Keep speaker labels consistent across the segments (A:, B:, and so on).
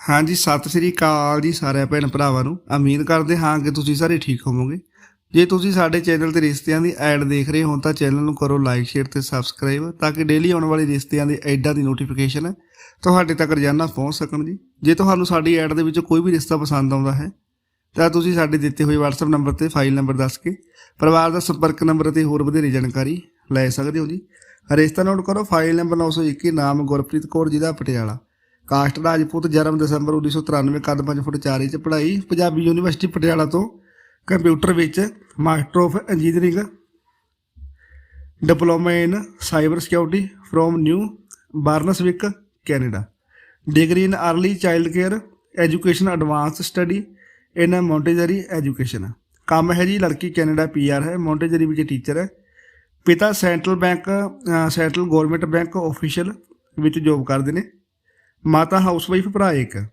A: ਹਾਂਜੀ, ਸਤਿ ਸ੍ਰੀ ਅਕਾਲ ਜੀ ਸਾਰੇ ਭੈਣ ਭਰਾਵਾਂ ਨੂੰ। ਉਮੀਦ ਕਰਦੇ ਹਾਂ ਕਿ ਤੁਸੀਂ ਸਾਰੇ ਠੀਕ ਹੋਵੋਗੇ। ਜੇ ਤੁਸੀਂ ਸਾਡੇ ਚੈਨਲ ਤੇ ਰਿਸ਼ਤਿਆਂ ਦੀ ਐਡ ਦੇਖ ਰਹੇ ਹੋ ਤਾਂ ਚੈਨਲ ਨੂੰ ਕਰੋ ਲਾਈਕ, ਸ਼ੇਅਰ ਤੇ ਸਬਸਕ੍ਰਾਈਬ ਤਾਂ ਕਿ ਡੇਲੀ ਆਉਣ ਵਾਲੀ ਰਿਸ਼ਤਿਆਂ ਦੀ ਐਡਾਂ ਦੀ ਨੋਟੀਫਿਕੇਸ਼ਨ ਤੁਹਾਡੇ ਤੱਕ ਰੋਜ਼ਾਨਾ ਪਹੁੰਚ ਸਕਣ ਜੀ। ਜੇ ਤੁਹਾਨੂੰ ਸਾਡੀ ਐਡ ਦੇ ਵਿੱਚ ਕੋਈ ਵੀ ਰਿਸ਼ਤਾ ਪਸੰਦ ਆਉਂਦਾ ਹੈ ਤਾਂ ਤੁਸੀਂ ਸਾਡੇ ਦਿੱਤੇ ਹੋਏ WhatsApp ਨੰਬਰ ਤੇ ਫਾਈਲ ਨੰਬਰ ਦੱਸ ਕੇ ਪਰਿਵਾਰ ਦਾ ਸੰਪਰਕ ਨੰਬਰ ਅਤੇ ਹੋਰ ਵਧੇਰੇ ਜਾਣਕਾਰੀ ਲੈ ਸਕਦੇ ਹੋ ਜੀ। ਰਿਸ਼ਤਾ ਨੋਟ ਕਰੋ, ਫਾਈਲ ਨੰਬਰ 921 ਨਾਮ ਗੁਰਪ੍ਰੀਤ ਕੌਰ, ਜ਼ਿਲ੍ਹਾ ਪਟਿਆਲਾ। ਕਾਸਟ ਰਾਜਪੂਤ ਜਨਮ ਦਸੰਬਰ 1993 ਕੱਦ 5 ਫੁੱਟ 4 ਇੰਚ ਪੜ੍ਹਾਈ। ਪੰਜਾਬੀ ਯੂਨੀਵਰਸਿਟੀ ਪਟਿਆਲਾ ਤੋਂ ਕੰਪਿਊਟਰ ਵਿੱਚ master of engineering, diploma in cyber security from New Brunswick Canada. Degree in early child care, education advance study in Montessori education. ਕੰਮ ਹੈ ਜੀ ਲੜਕੀ ਕੈਨੇਡਾ ਪੀਆਰ ਹੈ, ਮੌਂਟੇਜਰੀ ਵਿੱਚ ਟੀਚਰ ਹੈ। ਪਿਤਾ central bank central government bank official ਵਿੱਚ job ਕਰਦੇ ਨੇ। ਮਾਤਾ ਹਾਊਸਵਾਈਫ ਭਰਾ ਇੱਕ।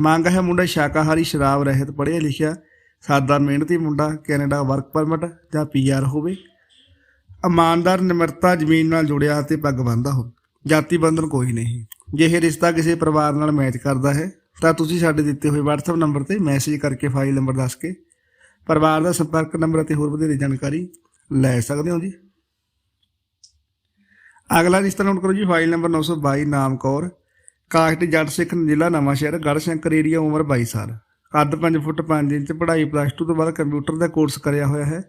A: ਮੰਗ ਹੈ ਮੁੰਡਾ ਸ਼ਾਕਾਹਾਰੀ ਸ਼ਰਾਬ ਰਹਿਤ ਪੜ੍ਹਿਆ ਲਿਖਿਆ, ਸਾਦਾ ਮਿਹਨਤੀ ਮੁੰਡਾ, ਕੈਨੇਡਾ ਵਰਕ ਪਰਮਿਟ ਜਾਂ ਪੀਆਰ ਹੋਵੇ। ਇਮਾਨਦਾਰ, ਨਿਮਰਤਾ ਜ਼ਮੀਨ ਨਾਲ ਜੁੜਿਆ ਅਤੇ ਪੱਗ ਬੰਨ੍ਹਦਾ ਹੋ। ਜਾਤੀ ਬੰਧਨ ਕੋਈ ਨਹੀਂ। ਜੇ ਇਹ ਰਿਸ਼ਤਾ ਕਿਸੇ ਪਰਿਵਾਰ ਨਾਲ ਮੈਚ ਕਰਦਾ ਹੈ, ਤਾਂ ਤੁਸੀਂ ਸਾਡੇ ਦਿੱਤੇ ਹੋਏ WhatsApp ਨੰਬਰ ਤੇ ਮੈਸੇਜ ਕਰਕੇ ਫਾਈਲ ਨੰਬਰ ਦੱਸ ਕੇ ਪਰਿਵਾਰ ਦਾ ਸੰਪਰਕ ਨੰਬਰ ਅਤੇ ਹੋਰ ਵਧੇਰੇ ਜਾਣਕਾਰੀ ਲੈ ਸਕਦੇ ਹੋ ਜੀ। ਅਗਲਾ ਰਿਸ਼ਤਾ ਨੋਟ ਕਰੋ ਜੀ ਫਾਈਲ ਨੰਬਰ 922 ਨਾਮ ਕੌਰ ਕਾਸਟ ਜੱਟ ਸਿੱਖ ਜ਼ਿਲ੍ਹਾ ਨਵਾਂਸ਼ਹਿਰ ਗੜਸ਼ੰਕਰ ਏਰੀਆ ਉਮਰ 22 ਸਾਲ। ਕੱਦ 5 ਫੁੱਟ 5 ਇੰਚ ਪੜ੍ਹਾਈ ਪਲੱਸ 2 ਤੋਂ ਬਾਅਦ ਕੰਪਿਊਟਰ ਦਾ ਕੋਰਸ ਕਰਿਆ ਹੋਇਆ ਹੈ।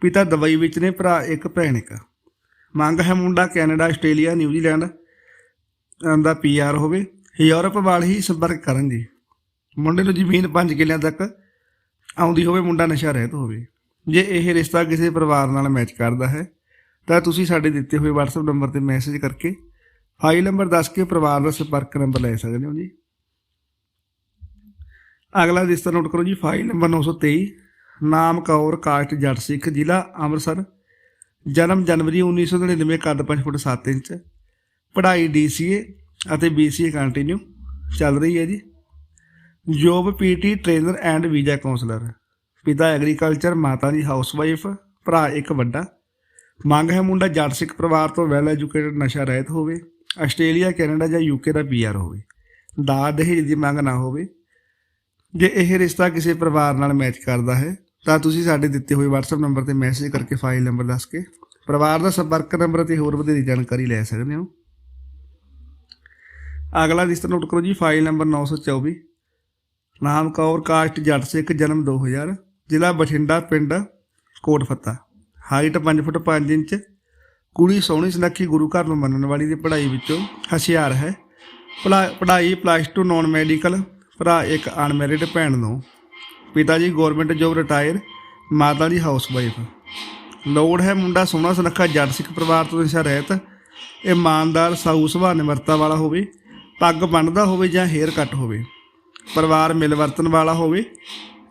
A: ਪਿਤਾ ਦੁਬਈ ਵਿੱਚ ਨੇ, ਭਰਾ ਇੱਕ, ਭੈਣ ਇੱਕ। ਮੰਗ ਹੈ ਮੁੰਡਾ ਕੈਨੇਡਾ, ਆਸਟ੍ਰੇਲੀਆ ਨਿਊਜ਼ੀਲੈਂਡ ਅਹ ਦਾ ਪੀਆਰ ਹੋਵੇ। ਯੂਰਪ ਵਾਲ ਹੀ ਸੰਪਰਕ ਕਰਨ ਜੀ ਮੁੰਡੇ ਨੂੰ ਜ਼ਮੀਨ 5 ਕਿੱਲਿਆਂ ਤੱਕ ਆਉਂਦੀ ਹੋਵੇ, ਮੁੰਡਾ ਨਸ਼ਾ ਰਹਿਤ ਹੋਵੇ। ਜੇ ਇਹ ਰਿਸ਼ਤਾ ਕਿਸੇ ਪਰਿਵਾਰ ਨਾਲ ਮੈਚ ਕਰਦਾ ਹੈ, ਤਾਂ ਤੁਸੀਂ ਸਾਡੇ ਦਿੱਤੇ ਹੋਏ WhatsApp ਨੰਬਰ ਤੇ ਮੈਸੇਜ ਕਰਕੇ ਫਾਈਲ ਨੰਬਰ ਦੱਸ ਕੇ ਪਰਿਵਾਰ ਦਾ ਸੰਪਰਕ ਨੰਬਰ ਲੈ ਸਕਦੇ ਹੋ ਜੀ। ਅਗਲਾ ਰਿਸ਼ਤਾ ਨੋਟ ਕਰੋ ਜੀ, ਫਾਈਲ ਨੰਬਰ 923 ਨਾਮ ਕੌਰ, ਕਾਸਟ ਜੱਟ ਸਿੱਖ, ਜ਼ਿਲ੍ਹਾ ਅੰਮ੍ਰਿਤਸਰ। ਜਨਮ ਜਨਵਰੀ 1999 ਕੱਦ 5 ਫੁੱਟ 7 ਇੰਚ। ਪੜ੍ਹਾਈ DCA ਅਤੇ BCA ਕੰਟੀਨਿਊ ਚੱਲ ਰਹੀ ਹੈ ਜੀ। Job PT trainer and visa counsellor ਪਿਤਾ ਐਗਰੀਕਲਚਰ, ਮਾਤਾ ਜੀ ਹਾਊਸਵਾਈਫ, ਭਰਾ ਇੱਕ ਵੱਡਾ। ਮੰਗ ਹੈ ਮੁੰਡਾ ਜੱਟ ਸਿੱਖ ਪਰਿਵਾਰ ਤੋਂ ਵੈਲ ਐਜੂਕੇਟਡ ਨਸ਼ਾ ਰਹਿਤ ਹੋਵੇ। ਆਸਟ੍ਰੇਲੀਆ, ਕੈਨੇਡਾ ਜਾਂ ਯੂਕੇ ਦਾ ਪੀਆਰ ਹੋਵੇ। ਦਾ ਦਹੇਜ ਦੀ ਮੰਗ ਨਾ ਹੋਵੇ। ਜੇ ਇਹ ਰਿਸ਼ਤਾ ਕਿਸੇ ਪਰਿਵਾਰ ਨਾਲ ਮੈਚ ਕਰਦਾ ਹੈ, ਤਾਂ ਤੁਸੀਂ ਸਾਡੇ ਦਿੱਤੇ ਹੋਏ WhatsApp ਨੰਬਰ ਤੇ ਮੈਸੇਜ ਕਰਕੇ ਫਾਈਲ ਨੰਬਰ ਦੱਸ ਕੇ ਪਰਿਵਾਰ ਦਾ ਸੰਪਰਕ ਨੰਬਰ ਤੇ ਹੋਰ ਵਧੇਰੀ ਜਾਣਕਾਰੀ ਲੈ ਸਕਦੇ ਹੋ। ਅਗਲਾ ਰਿਸ਼ਤਾ ਨੋਟ ਕਰੋ ਜੀ ਫਾਈਲ ਨੰਬਰ 924 ਨਾਮ ਕੌਰ, ਕਾਸਟ ਜੱਟ ਸਿੱਖ, ਜਨਮ 2000 ਜ਼ਿਲ੍ਹਾ ਬਠਿੰਡਾ, ਪਿੰਡ ਕੋਟ ਫੱਤਾ ਹਾਈਟ 5 ਫੁੱਟ 5 ਇੰਚ ਕੁੜੀ ਸੋਹਣੀ ਸੁਨੱਖੀ ਗੁਰੂ ਘਰ ਨੂੰ ਮੰਨਣ ਵਾਲੀ ਦੀ ਪੜ੍ਹਾਈ ਵਿੱਚੋਂ ਹਸ਼ਿਆਰ ਹੈ। ਪੜ੍ਹਾ- ਪੜ੍ਹਾਈ ਪਲੱਸ 2 ਨਾਨ ਮੈਡੀਕਲ ਭਰਾ ਇੱਕ ਅਨਮੈਰਿਡ ਭੈਣ ਨੂੰ। ਪਿਤਾ ਜੀ ਗਵਰਨਮੈਂਟ ਜੋਬ ਰਿਟਾਇਰ ਮਾਤਾ ਦੀ ਹਾਊਸਵਾਈਫ ਲੋੜ ਹੈ ਮੁੰਡਾ ਸੋਹਣਾ ਸੁਨੱਖਾ ਜੱਟ ਸਿੱਖ ਪਰਿਵਾਰ ਤੋਂ ਨਸ਼ਾ ਰਹਿਤ। ਇਮਾਨਦਾਰ, ਸਾਊ ਸੁਭਾਅ ਨਿਮਰਤਾ ਵਾਲਾ ਹੋਵੇ, ਪੱਗ ਬੰਨ੍ਹਦਾ ਹੋਵੇ ਜਾਂ ਹੇਅਰ ਕੱਟ ਹੋਵੇ। ਪਰਿਵਾਰ ਮਿਲਵਰਤਨ ਵਾਲਾ ਹੋਵੇ,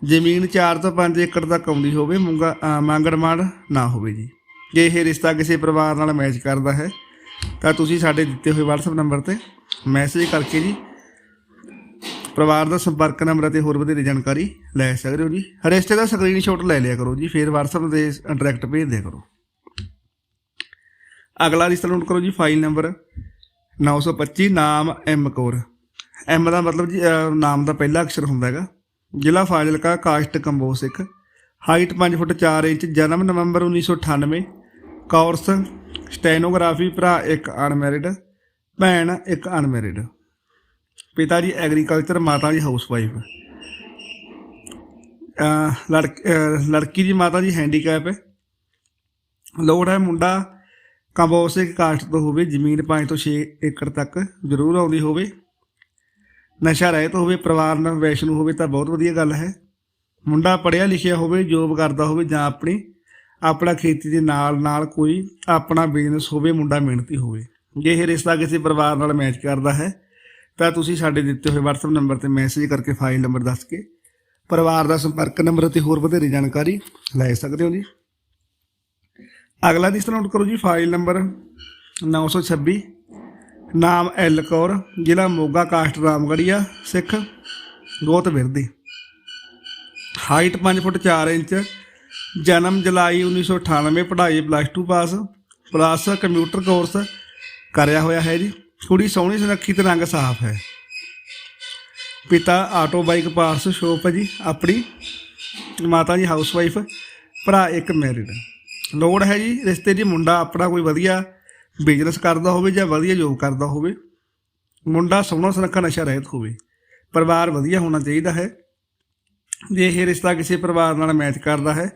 A: ਜ਼ਮੀਨ 4 ਤੋਂ 5 ਏਕੜ ਤੱਕ ਆਉਂਦੀ ਹੋਵੇ, ਮੁੰਗਾ, ਅਹ ਨਾ ਹੋਵੇ ਜੀ। ਜੇ ਇਹ ਰਿਸ਼ਤਾ ਕਿਸੇ ਪਰਿਵਾਰ ਨਾਲ ਮੈਚ ਕਰਦਾ ਹੈ, ਤਾਂ ਤੁਸੀਂ ਸਾਡੇ ਦਿੱਤੇ ਹੋਏ WhatsApp ਨੰਬਰ ਤੇ ਮੈਸੇਜ ਕਰਕੇ ਜੀ ਪਰਿਵਾਰ ਦਾ ਸੰਪਰਕ ਨੰਬਰ ਅਤੇ ਹੋਰ ਵਧੇਰੇ ਜਾਣਕਾਰੀ ਲੈ ਸਕਦੇ ਹੋ ਜੀ। ਰਿਸ਼ਤੇ ਦਾ ਸਕਰੀਨਸ਼ਾਟ ਲੈ ਲਿਆ ਕਰੋ ਜੀ, ਫਿਰ WhatsApp ਤੇ ਡਾਇਰੈਕਟ ਭੇਜ ਦਿਆ ਕਰੋ। ਅਗਲਾ ਰਿਸ਼ਤਾ ਨੋਟ ਕਰੋ ਜੀ ਫਾਈਲ ਨੰਬਰ 925 ਨਾਮ ਐਮ ਕੌਰ। ਐਮ ਦਾ ਮਤਲਬ ਜੀ ਨਾਮ ਦਾ ਪਹਿਲਾ ਅਕਸ਼ਰ ਹੁੰਦਾ ਹੈਗਾ। ਜ਼ਿਲ੍ਹਾ Fazilka, caste Kamboj Sikh. Height 5 foot 4 inch, ਜਨਮ ਨਵੰਬਰ 1998 ਕੋਰਸ, ਸਟੈਨੋਗ੍ਰਾਫੀ, ਭਰਾ ਇੱਕ ਅਨਮੈਰਿਡ, ਭੈਣ ਇੱਕ ਅਨਮੈਰਿਡ। ਪਿਤਾ ਜੀ ਐਗਰੀਕਲਚਰ, ਮਾਤਾ ਜੀ ਹਾਊਸਵਾਈਫ। ਲੜਕ ਲੜਕੀ ਦੀ ਮਾਤਾ ਜੀ ਹੈਂਡੀਕੈਪ। ਹੈ ਲੋੜ ਹੈ ਮੁੰਡਾ ਕੰਬੋਸਿਕ ਕਾਸਟ ਤੋਂ ਹੋਵੇ, ਜ਼ਮੀਨ 5 ਤੋਂ 6 ਏਕੜ ਤੱਕ ਜ਼ਰੂਰ ਆਉਂਦੀ ਹੋਵੇ। ਨਸ਼ਾ ਰਹਿਤ ਹੋਵੇ, ਪਰਿਵਾਰ ਨਾਲ ਵੈਸ਼ਨੂ ਹੋਵੇ ਤਾਂ ਬਹੁਤ ਵਧੀਆ ਗੱਲ ਹੈ। ਮੁੰਡਾ ਪੜ੍ਹਿਆ ਲਿਖਿਆ ਹੋਵੇ ਜੋਬ ਕਰਦਾ ਹੋਵੇ ਜਾਂ ਆਪਣੀ ਆਪਣਾ ਖੇਤੀ ਦੇ ਨਾਲ ਨਾਲ ਕੋਈ ਆਪਣਾ ਬਿਜ਼ਨਸ ਹੋਵੇ, ਮੁੰਡਾ ਮਿਹਨਤੀ ਹੋਵੇ। ਜੇ ਇਹ ਰਿਸ਼ਤਾ ਕਿਸੇ ਪਰਿਵਾਰ ਨਾਲ ਮੈਚ ਕਰਦਾ ਹੈ, ਤਾਂ ਤੁਸੀਂ ਸਾਡੇ ਦਿੱਤੇ ਹੋਏ WhatsApp ਨੰਬਰ ਤੇ ਮੈਸੇਜ ਕਰਕੇ ਫਾਈਲ ਨੰਬਰ ਦੱਸ ਕੇ ਪਰਿਵਾਰ ਦਾ ਸੰਪਰਕ ਨੰਬਰ ਅਤੇ ਹੋਰ ਵਧੇਰੇ ਜਾਣਕਾਰੀ ਲੈ ਸਕਦੇ ਹੋ ਜੀ। ਅਗਲਾ ਰਿਸ਼ਤਾ ਨੋਟ ਕਰੋ ਜੀ ਫਾਈਲ ਨੰਬਰ 926 ਨਾਮ ਐਲ ਕੌਰ, ਜ਼ਿਲ੍ਹਾ ਮੋਗਾ ਕਾਸਟ ਰਾਮਗੜੀਆ ਸਿੱਖ, ਗੋਤ ਵਿਰਦੀ। ਹਾਈਟ 5 ਫੁੱਟ 4 ਇੰਚ ਜਨਮ ਜੁਲਾਈ 1998 ਪੜ੍ਹਾਈ plus 2 pass plus computer course ਕਰਿਆ ਹੋਇਆ ਹੈ ਜੀ। ਕੁੜੀ ਸੋਹਣੀ, ਸੁਨੱਖੀ ਤੇ ਰੰਗ ਸਾਫ਼ ਹੈ। ਪਿਤਾ ਆਟੋ ਬਾਈਕ ਪਾਰਸ ਸ਼ੋਪ ਹੈ ਜੀ, ਆਪਣੀ ਮਾਤਾ ਜੀ ਹਾਊਸ ਵਾਈਫ ਭਰਾ ਇੱਕ ਮੈਰਿਡ ਲੋੜ ਹੈ ਜੀ, ਰਿਸ਼ਤੇ ਦੀ ਮੁੰਡਾ ਆਪਣਾ ਕੋਈ ਵਧੀਆ ਬਿਜ਼ਨਸ ਕਰਦਾ ਹੋਵੇ ਜਾਂ ਵਧੀਆ ਜੋਬ ਕਰਦਾ ਹੋਵੇ। ਮੁੰਡਾ ਸੋਹਣਾ, ਸੁਨੱਖਾ, ਨਸ਼ਾ ਰਹਿਤ ਹੋਵੇ। ਪਰਿਵਾਰ ਵਧੀਆ ਹੋਣਾ ਚਾਹੀਦਾ ਹੈ। ਜੇ ਇਹ ਰਿਸ਼ਤਾ ਕਿਸੇ ਪਰਿਵਾਰ ਨਾਲ ਮੈਚ ਕਰਦਾ ਹੈ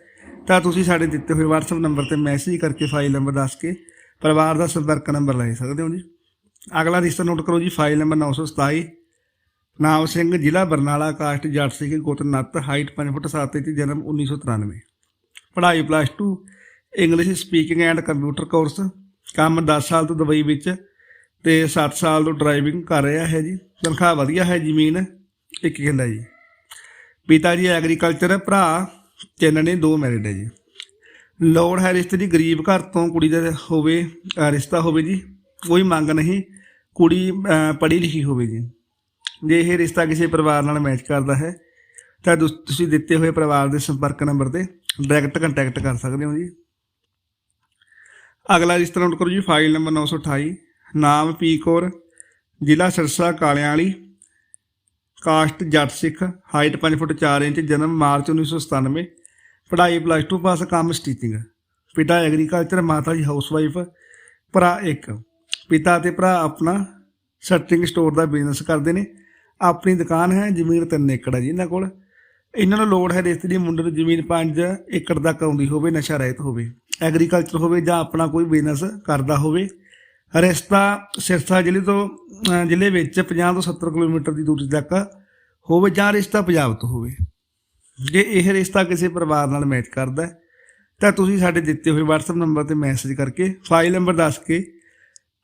A: ਤਾਂ ਤੁਸੀਂ ਸਾਡੇ ਦਿੱਤੇ ਹੋਏ WhatsApp ਨੰਬਰ ਤੇ ਮੈਸੇਜ ਕਰਕੇ ਫਾਈਲ ਨੰਬਰ ਦੱਸ ਕੇ ਪਰਿਵਾਰ ਦਾ ਸੰਪਰਕ ਨੰਬਰ ਲੈ ਸਕਦੇ ਹੋ ਜੀ। ਅਗਲਾ ਰਿਸ਼ਤਾ ਨੋਟ ਕਰੋ ਜੀ ਫਾਈਲ ਨੰਬਰ 927 ਨਾਮ ਸਿੰਘ, ਜ਼ਿਲ੍ਹਾ ਬਰਨਾਲਾ ਕਾਸਟ ਜੱਟ ਸਿੰਘ ਗੋਤ ਨੱਤ ਹਾਈਟ 5 ਫੁੱਟ 7 ਇੰਚ, ਜਨਮ 1993 ਪੜ੍ਹਾਈ plus 2 English speaking and computer course ਕੰਮ 10 ਸਾਲ ਤੋਂ ਦੁਬਈ ਵਿੱਚ ਤੇ 7 ਸਾਲ ਤੋਂ ਡਰਾਈਵਿੰਗ ਕਰ ਰਿਹਾ ਹੈ ਜੀ। ਤਨਖਾਹ ਵਧੀਆ ਹੈ, ਜ਼ਮੀਨ ਇੱਕ ਕਿੱਲਾ ਜੀ। ਪਿਤਾ ਜੀ ਐਗਰੀਕਲਚਰ ਭਰਾ ਤਿੰਨ ਨੇ, ਦੋ ਮੈਰਿਡ ਹੈ ਜੀ। ਲੋੜ ਹੈ ਰਿਸ਼ਤੇ ਦੀ, ਗਰੀਬ ਘਰ ਤੋਂ ਕੁੜੀ ਦਾ ਹੋਵੇ ਰਿਸ਼ਤਾ ਹੋਵੇ ਜੀ, ਕੋਈ ਮੰਗ ਨਹੀਂ, ਕੁੜੀ ਪੜ੍ਹੀ ਲਿਖੀ ਹੋਵੇ ਜੀ। ਜੇ ਇਹ ਰਿਸ਼ਤਾ ਕਿਸੇ ਪਰਿਵਾਰ ਨਾਲ ਮੈਚ ਕਰਦਾ ਹੈ, ਤਾਂ ਤੁਸੀਂ ਦਿੱਤੇ ਹੋਏ ਪਰਿਵਾਰ ਦੇ ਸੰਪਰਕ ਨੰਬਰ ਤੇ ਡਾਇਰੈਕਟ ਕੰਟੈਕਟ ਕਰ ਸਕਦੇ ਹੋ ਜੀ। ਅਗਲਾ ਰਿਸ਼ਤਾ ਨੋਟ ਕਰੋ ਜੀ ਫਾਈਲ ਨੰਬਰ 928 ਨਾਮ ਪੀ ਕੌਰ, ਜ਼ਿਲ੍ਹਾ ਸਿਰਸਾ ਕਾਲਿਆਂ ਵਾਲੀ caste Jat Sikh, height 5 foot 4 inch, ਜਨਮ ਮਾਰਚ 1997 ਪੜ੍ਹਾਈ ਪਲੱਸ 2 ਪਾਸ ਕੰਮ ਸਟੀਚਿੰਗ, ਪਿਤਾ ਐਗਰੀਕਲਚਰ ਮਾਤਾ ਜੀ ਹਾਊਸਵਾਈਫ ਭਰਾ ਇੱਕ, ਪਿਤਾ ਤੇ ਭਰਾ ਆਪਣਾ ਸਟਰਿੰਗ ਸਟੋਰ ਦਾ ਬਿਜ਼ਨਸ ਕਰਦੇ ਨੇ, ਆਪਣੀ ਦੁਕਾਨ ਹੈ ਜ਼ਮੀਨ 3 ਏਕੜ ਹੈ ਜੀ ਇਹਨਾਂ ਕੋਲ, ਇਹਨਾਂ ਨੂੰ ਲੋੜ ਹੈ ਰਿਸ਼ਤੇ ਦੀ ਮੁੰਡੇ ਨੂੰ ਜ਼ਮੀਨ 5 ਏਕੜ ਤੱਕ ਆਉਂਦੀ ਹੋਵੇ, ਨਸ਼ਾ ਰਹਿਤ ਹੋਵੇ ਐਗਰੀਕਲਚਰ ਹੋਵੇ ਜਾਂ ਆਪਣਾ ਕੋਈ ਬਿਜ਼ਨਸ ਕਰਦਾ ਹੋਵੇ ਰਿਸ਼ਤਾ ਸਿਰਸਾ ਜ਼ਿਲ੍ਹੇ ਤੋਂ ਜ਼ਿਲ੍ਹੇ ਵਿੱਚ 50 ਤੋਂ 70 ਕਿਲੋਮੀਟਰ ਦੀ ਦੂਰੀ ਤੱਕ ਹੋਵੇ ਜਾਂ ਰਿਸ਼ਤਾ ਪੰਜਾਬ ਤੋਂ ਹੋਵੇ। ਜੇ ਇਹ ਰਿਸ਼ਤਾ ਕਿਸੇ ਪਰਿਵਾਰ ਨਾਲ ਮੈਚ ਕਰਦਾ ਤਾਂ ਤੁਸੀਂ ਸਾਡੇ ਦਿੱਤੇ ਹੋਏ WhatsApp ਨੰਬਰ ਤੇ ਮੈਸੇਜ ਕਰਕੇ ਫਾਈਲ ਨੰਬਰ ਦੱਸ ਕੇ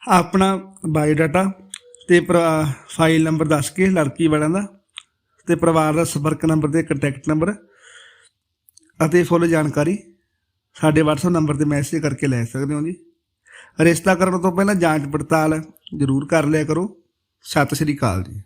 A: ਆਪਣਾ ਬਾਇਓਡਾਟਾ ਤੇ ਪਰਿਵਾ- ਫਾਈਲ ਨੰਬਰ ਦੱਸ ਕੇ ਲੜਕੀ ਵਾਲਿਆਂ ਦਾ ਤੇ ਪਰਿਵਾਰ ਦਾ ਸੰਪਰਕ ਨੰਬਰ ਤੇ ਕੰਟੈਕਟ ਨੰਬਰ ਅਤੇ ਫੁੱਲ ਜਾਣਕਾਰੀ ਸਾਡੇ WhatsApp ਨੰਬਰ ਤੇ ਮੈਸੇਜ ਕਰਕੇ ਲੈ ਸਕਦੇ ਹੋ ਜੀ। ਰਿਸ਼ਤਾ ਕਰਨ ਤੋਂ ਪਹਿਲਾਂ ਜਾਂਚ ਪੜਤਾਲ ਜ਼ਰੂਰ ਕਰ ਲਿਆ ਕਰੋ। ਸਤਿ ਸ਼੍ਰੀ ਅਕਾਲ ਜੀ।